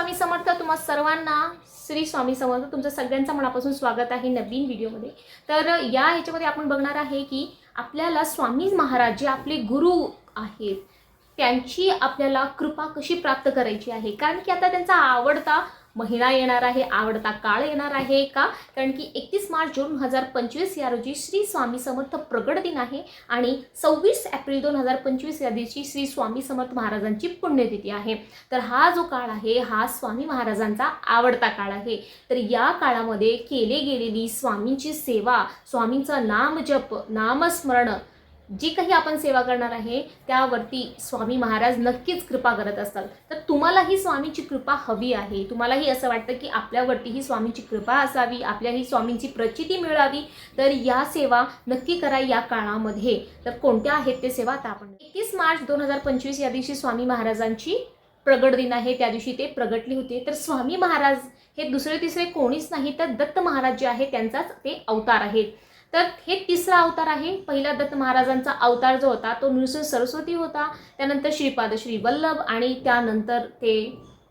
स्वामी समर्थ तुम्हा सर्वांना श्री स्वामी समर्थ तुमचं सगळ्यांचं मनापासून स्वागत आहे नवीन व्हिडिओमध्ये. तर या ह्याच्यामध्ये आपण बघणार आहे की आपल्याला स्वामी महाराज जे आपले गुरु आहेत त्यांची आपल्याला कृपा कशी प्राप्त करायची आहे? कारण की आता त्यांचा आवडता महिना येणार आहे आवडता काळ येणार आहे का? कारण की एकतीस मार्च दोन हजार पंचवीस या रोजी श्री स्वामी समर्थ प्रगट दिन आहे आणि सव्वीस एप्रिल दोन हजार पंचवीस या दिवशी श्री स्वामी समर्थ महाराजांची पुण्यतिथी आहे. तर हा जो काळ आहे हा स्वामी महाराजांचा आवडता काळ आहे. तर या काळामध्ये केले गेलेली स्वामींची सेवा स्वामींचा नामजप नामस्मरण जी काही आपण सेवा करणार आहे त्यावरती स्वामी महाराज नक्कीच कृपा करत असतात. तर तुम्हालाही स्वामीची कृपा हवी आहे. तुम्हालाही असं वाटतं की आपल्यावरतीही स्वामीची कृपा असावी आपल्याही स्वामींची प्रचिती मिळावी तर या सेवा नक्की करा या काळामध्ये. तर कोणत्या आहेत ते सेवा? आता आपण एकतीस मार्च दोन हजार पंचवीस या दिवशी स्वामी महाराजांची प्रगट दिन आहे. त्या दिवशी ते प्रगटले होते. तर स्वामी महाराज हे दुसरे तिसरे कोणीच नाही तर दत्त महाराज जे आहे त्यांचाच ते अवतार आहेत. तर हे तिसरा अवतार आहे. पहिला दत्त महाराजांचा अवतार जो होता तो नृसिंह सरस्वती होता. त्यानंतर श्रीपाद श्री वल्लभ आणि त्यानंतर ते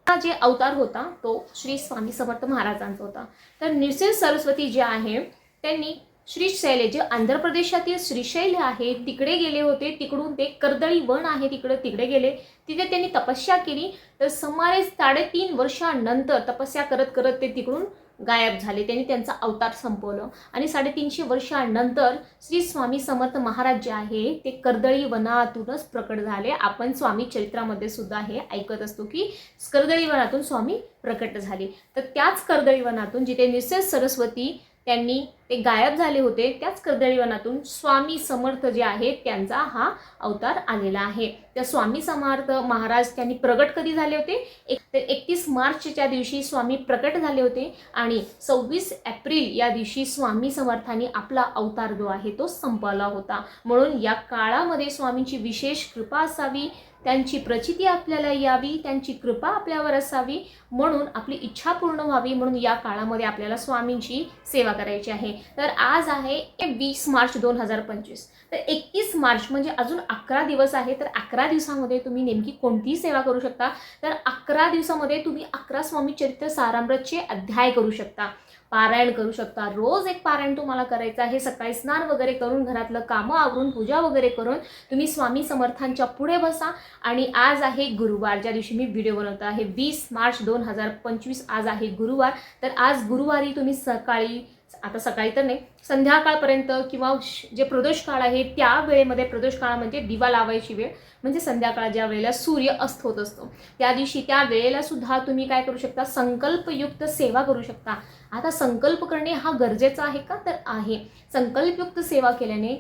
हा जे अवतार होता तो श्री स्वामी समर्थ महाराजांचा होता. तर नृसिंह सरस्वती जे आहे त्यांनी श्रीशैल जे आंध्र प्रदेशातील श्रीशैल आहे तिकडे गेले होते. तिकडून ते कर्दळी वन आहे तिकडे तिकडे गेले. तिथे त्यांनी तपस्या केली. तर सुमारे साडेतीन वर्षानंतर तपस्या करत करत ते तिकडून गायब झाले. त्यांनी त्यांचा अवतार संपवलं. आणि साडेतीनशे वर्षानंतर श्री स्वामी समर्थ महाराज जे आहे ते कर्दळी वनातूनच प्रकट झाले. आपण स्वामी चरित्रामध्ये सुद्धा हे ऐकत असतो की कर्दळी वनातून स्वामी प्रकट झाले. तर त्याच कर्दळी वनातून जिथे निसेस सरस्वती त्यांनी ते गायब झाले होते. त्याच कर्दळीवनातून स्वामी समर्थ जे आहेत त्यांचा हा अवतार आलेला आहे. त्या स्वामी समर्थ महाराज त्यांनी प्रगट कधी झाले होते? एक तर एकतीस मार्चच्या दिवशी स्वामी प्रकट झाले होते आणि सव्वीस एप्रिल या दिवशी स्वामी समर्थांनी आपला अवतार जो आहे तो संपवला होता. म्हणून या काळामध्ये स्वामींची विशेष कृपा असावी त्यांची प्रचिती आपल्याला यावी त्यांची कृपा आपल्यावर असावी म्हणून आपली इच्छा पूर्ण व्हावी म्हणून या काळामध्ये आपल्याला स्वामींची सेवा करायची आहे. तर आज आहे वीस मार्च दोन हजार पंचवीस. तर एकतीस मार्च म्हणजे अजून अकरा दिवस आहे. तर अकरा दिवसामध्ये तुम्ही नेमकी कोणतीही सेवा करू शकता? तर अकरा दिवसामध्ये तुम्ही अकरा स्वामी चरित्र सारामृतचे अध्याय करू शकता. पारायण करू शकता. रोज एक पारायण तुम्हाला करायचं आहे. सकाळी स्नान वगैरे करून घरातलं कामं आवरून पूजा वगैरे करून तुम्ही स्वामी समर्थांच्या पुढे बसा. आणि आज आहे गुरुवार. ज्या दिवशी मी व्हिडिओ बनवतो आहे वीस मार्च दोन हजार पंचवीस आज आहे गुरुवार. तर आज गुरुवारी तुम्ही सकाळी आता सकाळी तर नाही संध्याकाळपर्यंत किंवा जे प्रदोष काळ आहे त्या वेळेमध्ये प्रदोष काळ म्हणजे दिवा लावायची वेळ म्हणजे संध्याकाळ ज्या वेळेला सूर्य अस्त होत असतो त्या दिवशी त्या वेळेला सुद्धा तुम्ही काय करू शकता संकल्पयुक्त सेवा करू शकता. आता संकल्प करणे हा गरजेचा आहे का? तर आहे. संकल्पयुक्त सेवा केल्याने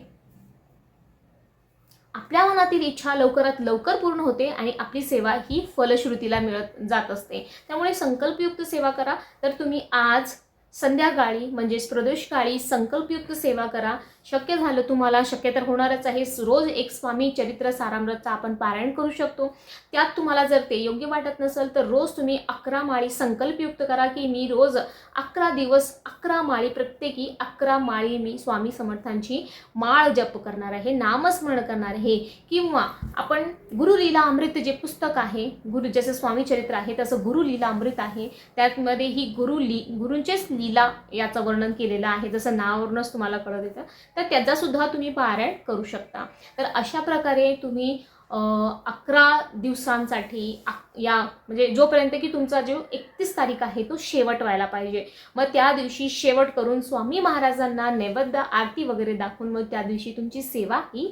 आपल्या मनातील इच्छा लवकरात लवकर पूर्ण होते आणि आपली सेवा ही फलश्रुतीला मिळत जात असते. त्यामुळे संकल्पयुक्त सेवा करा. तर तुम्ही आज संध्याकाळी म्हणजेच प्रदोषकाळी संकल्पयुक्त सेवा करा. शक्य झालं तुम्हाला शक्य तर होणारच आहे. रोज एक स्वामी चरित्र सारामृतचा आपण पारायण करू शकतो. त्यात तुम्हाला जर ते योग्य वाटत नसेल तर रोज तुम्ही अकरा माळी संकल्पयुक्त करा की मी रोज अकरा दिवस अकरा माळी प्रत्येकी अकरा माळी मी स्वामी समर्थांची माळ जप करणार आहे नामस्मरण करणार आहे. किंवा आपण गुरुलीला अमृत जे पुस्तक आहे गुरु जसं स्वामी चरित्र आहे तसं गुरुलीला अमृत आहे. त्यामध्ये ही गुरु ली गुरूंचेच लीला याचं वर्णन केलेलं आहे जसं नावावरूनच तुम्हाला कळत येतं तर त्याचासुद्धा तुम्ही पारायण करू शकता. तर अशा प्रकारे तुम्ही अकरा दिवसांसाठी या म्हणजे जोपर्यंत की तुमचा जो एकतीस तारीख आहे तो शेवट व्हायला पाहिजे. मग त्या दिवशी शेवट करून स्वामी महाराजांना नैवेद्य आरती वगैरे दाखवून मग त्या दिवशी तुमची सेवा ही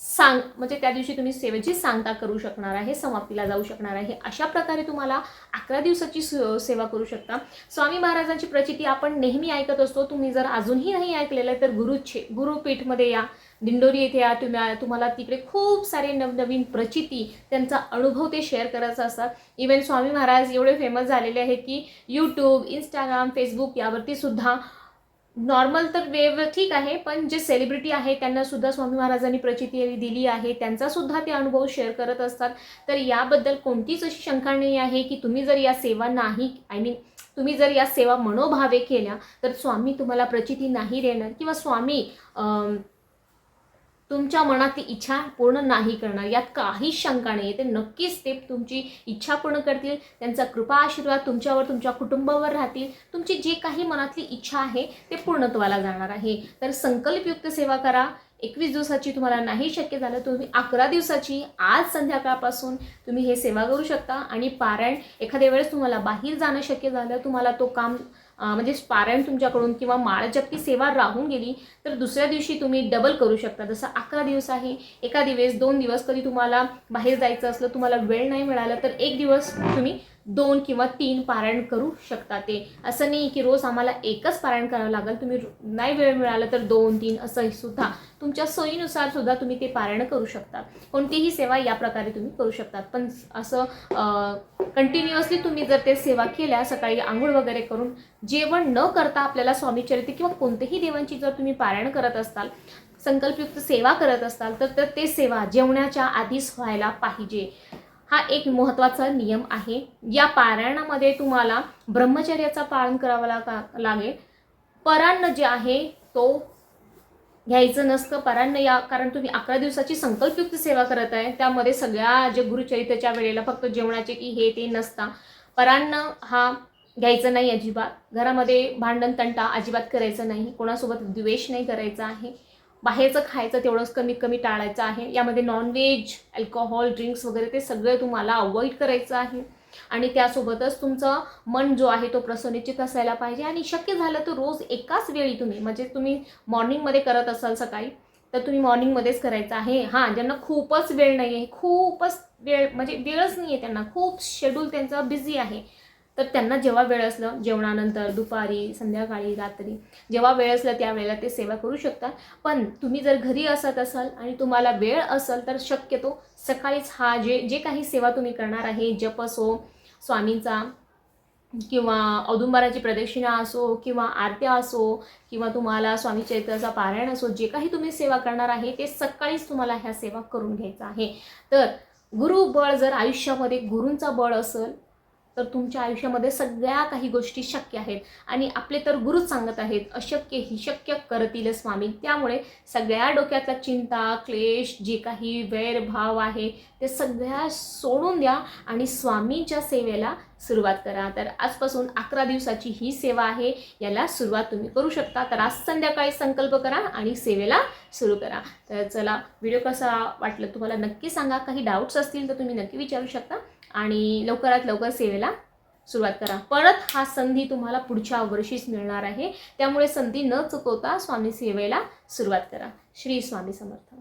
सांग म्हणजे त्या दिवशी तुम्ही सेवेची सांगता करू शकणार आहे समाप्तीला जाऊ शकणार आहे अशा प्रकारे तुम्हाला अकरा दिवसाची सेवा करू शकता. स्वामी महाराजांची प्रचिती आपण नेहमी ऐकत असतो तुम्ही जर अजूनही नाही ऐकलेलं आहे तर गुरुचे गुरुपीठमध्ये या दिंडोरी येथे या तुम्ही तुम्हाला तिकडे खूप सारे नवनवीन प्रचिती त्यांचा अनुभव ते शेअर करायचा असतात. इवन स्वामी महाराज एवढे फेमस झालेले आहेत की यूट्यूब इंस्टाग्राम फेसबुक यावरती सुद्धा नॉर्मल तर वेव ठीक आहे पण जे सेलिब्रिटी आहे त्यांना सुद्धा स्वामी महाराजांनी प्रचिती दिली आहे त्यांचा सुद्धा ते अनुभव शेअर करत असतात. तर याबद्दल कोणतीच अशी शंका नाही आहे की तुम्ही जर या सेवा नाही आय मीन तुम्ही जर या सेवा मनोभावे केल्या तर स्वामी तुम्हाला प्रचिती नाही देणार किंवा स्वामी तुमच्या मनातली इच्छा पूर्ण नाही करणार. यात काहीच शंका नाही ते नक्कीच ते तुमची इच्छा पूर्ण करतील. त्यांचा कृपा आशीर्वाद तुमच्यावर तुमच्या कुटुंबावर राहतील. तुमची जी काही मनातली इच्छा आहे ते पूर्णत्वाला जाणार आहे. तर संकल्पयुक्त सेवा करा. एकवीस दिवसाची तुम्हाला नाही शक्य झालं तुम्ही अकरा दिवसाची आज संध्याकाळपासून तुम्ही हे सेवा करू शकता. आणि पारायण एखाद्या वेळेस तुम्हाला बाहेर जाणं शक्य झालं तुम्हाला तो काम म्हणजे पारायण तुमच्याकडून किंवा माळजपकी सेवा राहून गेली तर दुसऱ्या दिवशी तुम्ही डबल करू शकता. जसं अकरा दिवस आहे एका दिवस दोन दिवस कधी तुम्हाला बाहेर जायचं असलं तुम्हाला वेळ नाही मिळाला तर एक दिवस तुम्ही दोन किंवा तीन पारायण करू शकता ते. असं नाही की रोज आम्हाला एकच पारायण करावं लागेल तुम्ही नाही वेळ मिळाला तर दोन तीन असं सुद्धा तुमच्या सोयीनुसार सुद्धा तुम्ही ते पारायण करू शकता. कोणतीही सेवा या प्रकारे तुम्ही करू शकतात पण असं कंटिन्युअसली तुम्ही जर ते सेवा केल्या सकाळी आंघोळ वगैरे करून जेवण न करता आपल्याला स्वामीचरित्र किंवा कोणत्याही देवांची जर तुम्ही पारायण करत असताल संकल्पयुक्त सेवा करत असाल तर तर ते सेवा जेवणाच्या आधीच व्हायला पाहिजे. हा एक महत्त्वाचा नियम आहे. या पारायणामध्ये तुम्हाला ब्रह्मचर्याचा पालन करावा लागा लागेल. परान्न जे आहे तो घ्यायचं नसतं. परान्न या कारण तुम्ही अकरा दिवसाची संकल्पयुक्त सेवा करत आहे. त्यामध्ये सगळ्या जे गुरुचरित्राच्या वेळेला फक्त जेवणाचे की हे ते नसता. परान्न हा घ्यायचं नाही अजिबात. घरामध्ये भांडण तंटा अजिबात करायचं नाही. कोणासोबत द्वेष नाही करायचा आहे. बाहेरचं खायचं तेवढंच कमीत कमी टाळायचं आहे. यामध्ये नॉनव्हेज अल्कोहोल ड्रिंक्स वगैरे ते सगळं तुम्हाला अवॉइड करायचं आहे. आणि त्यासोबतच तुमचं मन जो आहे तो प्रसन्नचित असायला पाहिजे. आणि शक्य झालं तर रोज एकाच वेळी तुम्ही म्हणजे तुम्ही मॉर्निंगमध्ये करत असाल सकाळी तर तुम्ही मॉर्निंगमध्येच करायचं आहे. हां ज्यांना खूपच वेळ नाही आहे खूपच वेळ म्हणजे वेळच नाही आहे त्यांना खूप शेड्यूल त्यांचं बिझी आहे. तर त्यांना जेव्हा वेळ असलं जेवणानंतर दुपारी संध्याकाळी रात्री जेव्हा वेळ असलं त्यावेळेला ते सेवा करू शकतात. पण तुम्ही जर घरी असत असाल आणि तुम्हाला वेळ असेल तर शक्यतो सकाळीच हा जे जे काही सेवा तुम्ही करणार आहे जप असो स्वामींचा किंवा औदुंबराची प्रदक्षिणा असो किंवा आरत्या असो किंवा तुम्हाला स्वामी चैत्राचा पारायण असो जे काही तुम्ही सेवा करणार आहे ते सकाळीच तुम्हाला ह्या सेवा करून घ्यायचं आहे. तर गुरुबळ जर आयुष्यामध्ये गुरूंचा बळ असेल तर तुमच्या आयुष्यामध्ये सगळ्या काही गोष्टी शक्य आहेत. आणि आपले तर गुरुच सांगत आहेत अशक्य ही शक्य करतील स्वामी. त्यामुळे सगळ्या डोक्यातला चिंता क्लेश जे काही वैरभाव आहे ते सगळ्या सोडून द्या आणि स्वामींच्या सेवेला सुरुवात करा. तर आजपासून अकरा दिवसाची ही सेवा आहे. याला सुरुवात तुम्ही करू शकता. तर आज संध्याकाळी संकल्प करा आणि सेवेला सुरू करा. तर चला व्हिडिओ कसा वाटलं तुम्हाला नक्की सांगा. काही डाऊट्स असतील तर तुम्ही नक्की विचारू शकता. आणि लवकरात लवकर सेवेला सुरुवात करा. परत हा संधी तुम्हाला पुढच्या वर्षीच मिळणार आहे. त्यामुळे संधी न चुकवता स्वामी सेवेला सुरुवात करा. श्री स्वामी समर्थ.